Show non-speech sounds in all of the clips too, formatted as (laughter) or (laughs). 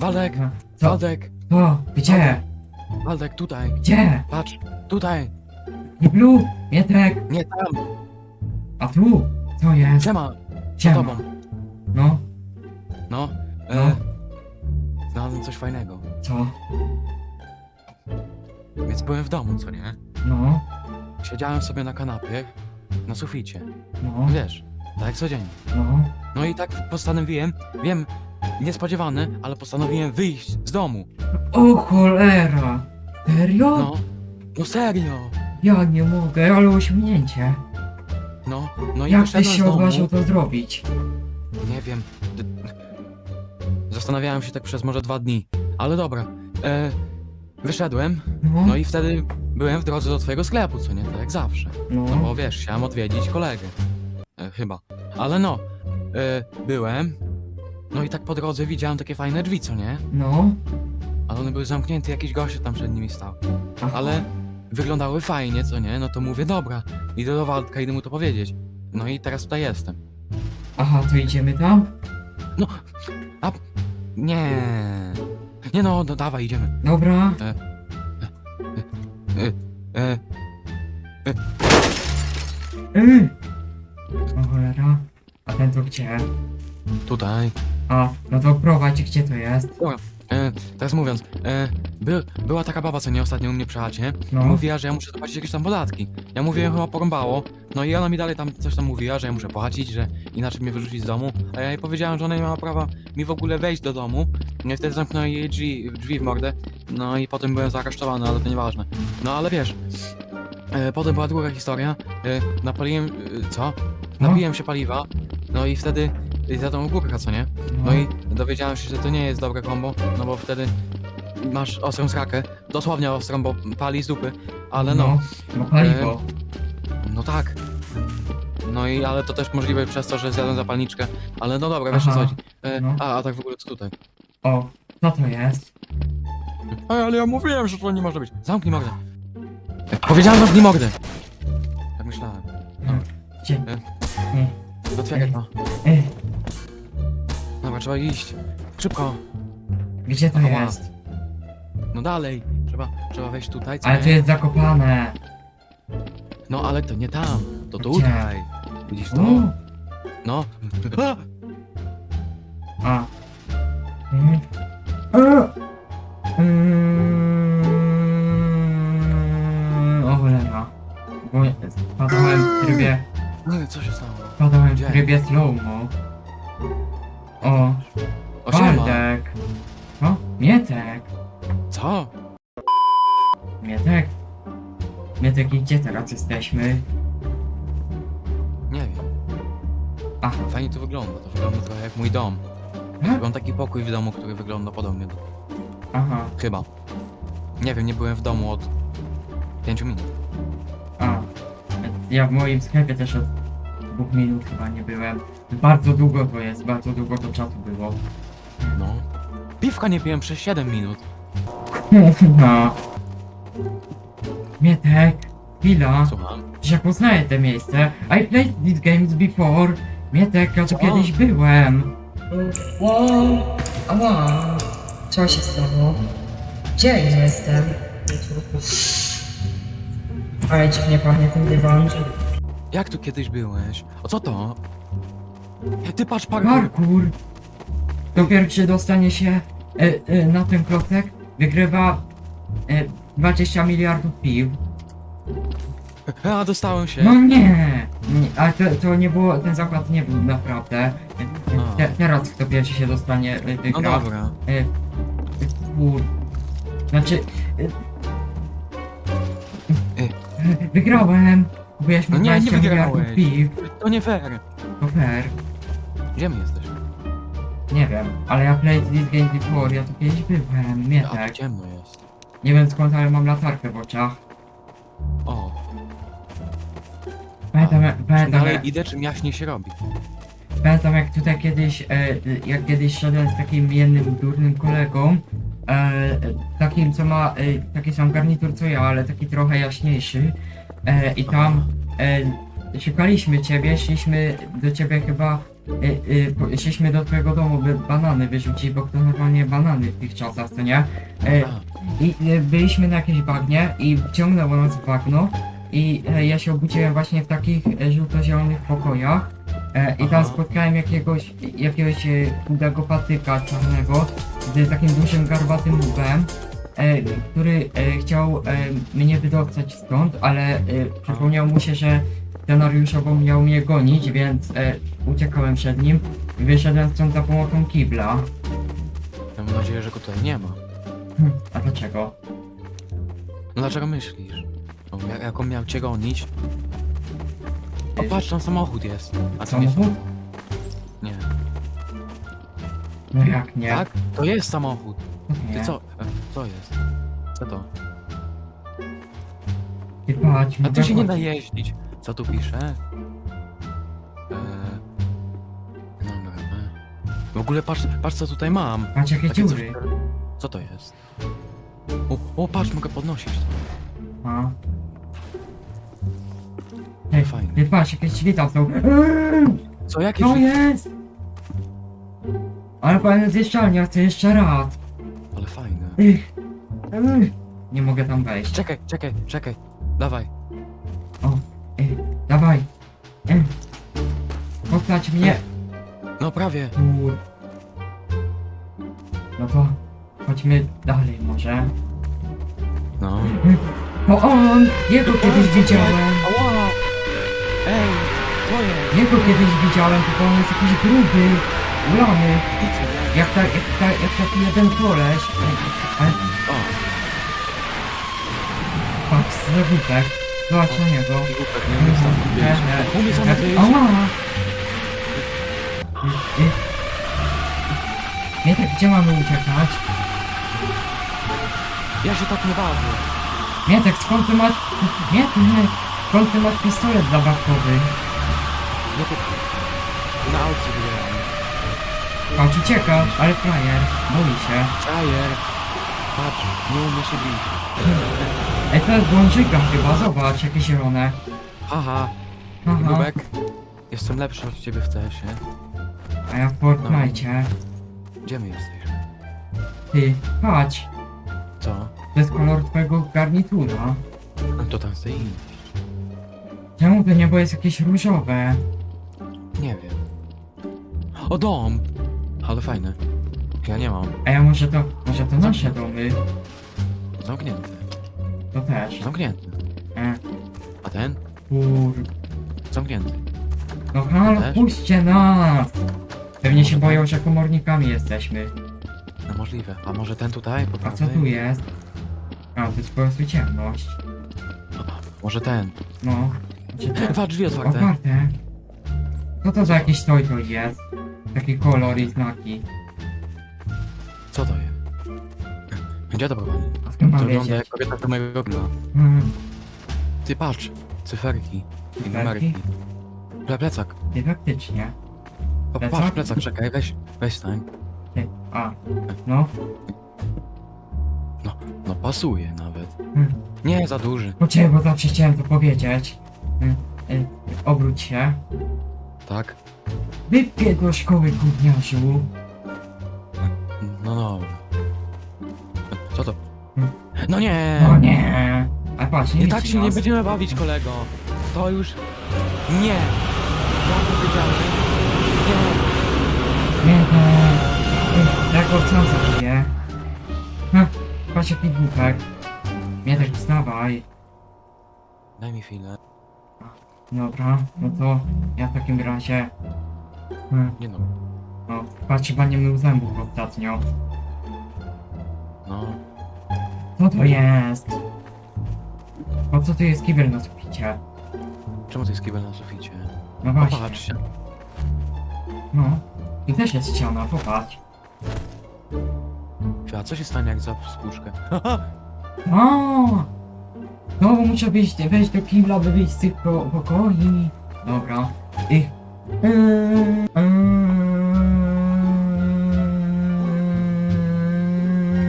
Waldek, Co? Waldek, To? Gdzie? Waldek, tutaj, Gdzie? patrz, tutaj, Niblu? Mietek? nie tam, A tu? Co jest? siema, za Siema. tobą. No, No, No. e, znalazłem coś fajnego, co? więc byłem w domu, co nie? No, Siedziałem sobie na kanapie, na suficie, no, wiesz, tak jak codziennie. no. No i tak postanowiłem, wiem, niespodziewany, ale postanowiłem wyjść z domu. O cholera! Serio? No, no serio, Ja nie mogę, ale osiągnięcie. no, no i Jak wyszedłem z się domu. odważył to zrobić? Nie wiem. D- Zastanawiałem się tak przez może dwa dni. Ale dobra. E, wyszedłem, No, no i wtedy byłem w drodze do twojego sklepu, co nie? Tak jak zawsze. No no, bo wiesz, chciałem odwiedzić kolegę. E, chyba. Ale no, e, byłem. No i tak po drodze widziałem takie fajne drzwi, co nie? no. Ale one były zamknięte, jakiś gość tam przed nimi stał. Aha. Ale wyglądały fajnie, co nie? No to mówię, dobra, idę do Waldka, idę mu to powiedzieć. No i teraz tutaj jestem. Aha, to idziemy tam? Nie. Nie no, no dawaj, idziemy. Dobra. E, Yy. O cholera. A ten to gdzie? tutaj. A, no to prowadź, gdzie to jest? E, teraz mówiąc, e, by, była taka baba, co nie ostatnio u mnie przy chacie. No. Mówiła, że ja muszę zapłacić jakieś tam podatki. Ja mówiłem, chyba porąbało. No i ona mi dalej tam coś tam mówiła, że ja muszę płacić, że inaczej mnie wyrzucić z domu. A ja jej powiedziałem, że ona nie ma prawa mi w ogóle wejść do domu. No i wtedy zamknąłem jej drzwi, drzwi w mordę. No i potem byłem zaaresztowany, ale to nieważne. No ale wiesz, e, potem była druga historia. E, napaliłem, e, co? No. Napiłem się paliwa. No i wtedy e, zjadłem ogórka, co nie? No i dowiedziałem się, że to nie jest dobre kombo, no bo wtedy masz ostrą srakę, dosłownie ostrą, bo pali z dupy, ale no, No paliwo. no tak. No i ale to też możliwe przez to, że zjadłem zapalniczkę, ale no dobra, wiesz o co Aha. chodzi. E, No. a, a tak w ogóle co tutaj? O, co to jest? Ej, ale ja mówiłem, że to nie może być. Zamknij mordę. E, Powiedziałem zamknij mordę. Tak myślałem. Gdzie? E. Otwieraj to. Ej, Trzeba iść. Szybko. gdzie to jest? No dalej. Trzeba, trzeba wejść tutaj, co Ale nie? to jest zakopane. No ale to nie tam, to Gdzie? tutaj. Widzisz to? U, No. (laughs) A! a. Mm. A. Mm. O cholera. Bo spadałem w trybie, No co się stało? spadałem w Gdzie? trybie slow-mo. O, O siema. Waldek. O, Mietek. Co? Mietek. Mietek, i gdzie teraz jesteśmy? Nie wiem. Aha. Fajnie to wygląda. To wygląda trochę jak mój dom. A? Mam taki pokój w domu, który wygląda podobnie. do- Aha, Chyba. Nie wiem, nie byłem w domu od 5 minut. a. Ja w moim sklepie też od dwóch minut chyba nie byłem. Bardzo długo to jest, bardzo długo to czatu było. No. Piwka nie piłem przez 7 minut. No. Mietek, chwila. Słucham. Że ja poznaję te miejsce. I played these games before. Mietek, ja tu Co? kiedyś byłem. Wow. Ała. Co się stało? Gdzie ja jestem? Ale dziwnie pachnie ten dywan. Jak tu kiedyś byłeś? O co to? Ty patrz parkour. Parkour. Kto pierwszy dostanie się e, e, na ten klocek, wygrywa e, 20 miliardów piw. A, dostałem się. No nie! nie ale to, to nie było, ten zakład nie był naprawdę. E. Te, teraz kto pierwszy się dostanie, e, No wygra. dobra. E, e, kur... Znaczy... E, E. wygrałem! Kupiłeś mi No nie, nie 20 miliardów wygrałeś. piw. To nie fair. To fair. Gdzie my jesteśmy? Nie wiem, ale ja played this game before, ja tu kiedyś byłem, nie A, tak. tu ciemno jest. Nie wiem skąd, ale mam latarkę w oczach. O. Pamiętam, Czym pamiętam, dalej jak, idę, czym jaśniej się robi. pamiętam jak tutaj kiedyś, e, jak kiedyś szedłem z takim jednym durnym kolegą, e, takim co ma e, taki sam garnitur co ja, ale taki trochę jaśniejszy. E, I tam e, szukaliśmy ciebie, szliśmy do ciebie chyba y, po- szliśmy do twojego domu, by banany wyrzucić, bo kto normalnie banany w tych czasach, co nie? A, I y, byliśmy na jakimś bagnie i wciągnęło nas w bagno i e, ja się obudziłem właśnie w takich e, żółto-zielonych pokojach e, i tam Aha. spotkałem jakiegoś, jakiegoś e, chudego patyka czarnego z takim dużym garbatym łbem, e, który e, chciał e, mnie wydostać stąd, ale e, przypomniał mu się, że scenariuszowo miał mnie gonić, więc e, uciekałem przed nim i wyszedłem stąd za pomocą kibla. mam nadzieję, że go tutaj nie ma. Hm, a dlaczego? No dlaczego myślisz? Jak, jak on miał cię gonić? O patrz, tam samochód jest. A to nie Samochód? Nie. No jak nie? Tak? To jest samochód. Nie. Ty co? Co jest? Co to? Ty patrz, A tu się nie da chodzić. jeździć. Co tu pisze? Eee... Dobra. e. W ogóle patrz, patrz co tutaj mam. Patrz jakie Takie coś- dziury. Co to jest? O, o patrz, mogę podnosić to. A. Ej, Fajne. ty patrz, jakieś drzwi tam są. Eee, Co, jakie To drzwi? jest! Ale powiem zjeżdżalnia, chcę jeszcze raz. Nie mogę tam wejść. Czekaj, czekaj, czekaj. Dawaj. Ej, dawaj. Ej. Poplać mnie. No prawie. Kur. No to chodźmy dalej może. No. Bo on! Jego kiedyś widziałem. Ała! Ej, co jest? Jego kiedyś widziałem, tylko on jest jakiś gruby, ulany. Widzę. Jak, ta, jak, ta, jak taki jeden koleś. Ale O, patrz, zlegupek. Zobacz na niego. głupek nie jest tam Nie, Umie sam wyjść. Ała! I- i- Nie tak, gdzie mamy uciekać? Ja się tak nie bawię. Mietek, skąd ty masz... Nie, ty nie. Skąd ty masz pistolet zabawkowy? No to... Na aukcji wygrałem. Patrz, ucieka, ale frajer. Boi się. Frajer. Patrz, nie umie się bić. Ej, to jest błądźyka chyba, zobacz, jakie zielone. Haha, Aha. Gubek. Jestem lepszy od ciebie w CS-ie. A ja w Fortnite. Gdzie my jesteśmy? Ty, patrz. Co? To jest kolor twojego garnitura. No to tam stoi. Czemu to niebo jest jakieś różowe? Nie wiem. O, dom! Ale fajne. Ja nie mam. A ja może to, może to nasze domy? Zamknięty. To też. Zamknięty. E, A ten? kur... Zamknięty. No halo, Też? puśćcie nas! Pewnie się boją, że komornikami jesteśmy. No możliwe. A może ten tutaj? Po A co prawej? tu jest? A, to jest po prostu ciemność. Może ten. No. Znaczy Dwa drzwi otwarte. Otwarte. Co to za jakiś toj to jest? Taki kolor i znaki. Co to jest? Gdzie to? A skąd To wygląda wiedzieć? jak kobieta do mojego gla. Hmm, Ty patrz. Cyferki. I numerki. Ple, plecak. ty faktycznie. Pa, Plecak? patrz, plecak, czekaj, weź, weź stań. Ty, a. No. No pasuje nawet. Hmm. Nie za duży. Poczekaj, bo zawsze chciałem to powiedzieć. Hmm, y, obróć się. Tak? Wypie do szkoły, gówniarzu. No dobra. Co to? Hmm. No nie! No nie. A patrz, nie I tak się nie nas. będziemy bawić, kolego. To już... Nie! Ja powiedziałem. Nie! Nie, nie. Jak sam zabije. Ha, patrz jaki głupek. Nie tak wstawaj. Daj mi chwilę. Dobra, no to ja w takim razie... Hmm, Nie no. no, chyba nie mył zębów ostatnio. No. Co to jest? Po co to jest kibel na suficie? Czemu to jest kibel na suficie? No No właśnie. No. I też jest ściana, popatrz. A co się stanie jak za spłuczkę? O! No, bo muszę wyjść, wejść do kibla, by wyjść z tych po, pokoi. Dobra. I... Yy,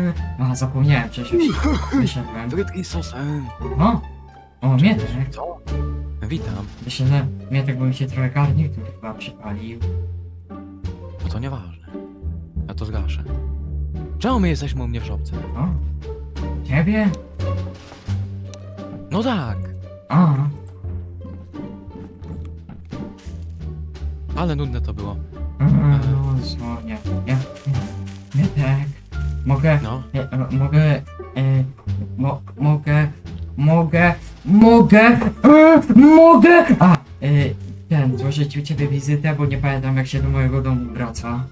yy. A, zapomniałem, przecież już wyszedłem. Frytki z sosem. O! O, Mietek. Co? Witam. Myślę, że Mietek, bo mi się trochę garnitur chyba przypalił. to nieważne. Ja to zgaszę. Czemu my jesteśmy u mnie w szopce? O? Ciebie? No tak, A, ale nudne to było. a, no co, nie, ja, nie tak. Mogę, No, e, e, mogę, e, mo, mogę, mogę, mogę, e, mogę! A, e, ten, złożyć u ciebie wizytę, bo nie pamiętam jak się do mojego domu wraca.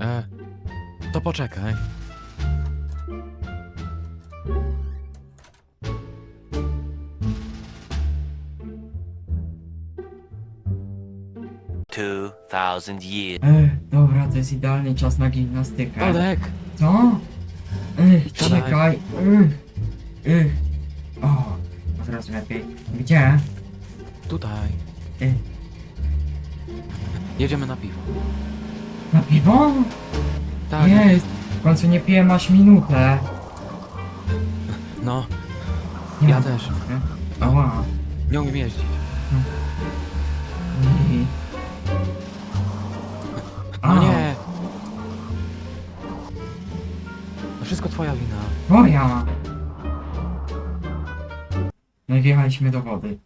e, to poczekaj. Two thousand years. E, dobra, to jest idealny czas na gimnastykę. Tadek! Co? Ech, czekaj. Ech, ech. O, od razu lepiej. Gdzie? Tutaj. Ech, Jedziemy na piwo. na piwo? Tak, Jest. W końcu nie piję masz minutę. no, Nie ja mam też. Ała. Nie umiem jeździć. I... wszystko twoja wina. Moja. No i wjechaliśmy do wody.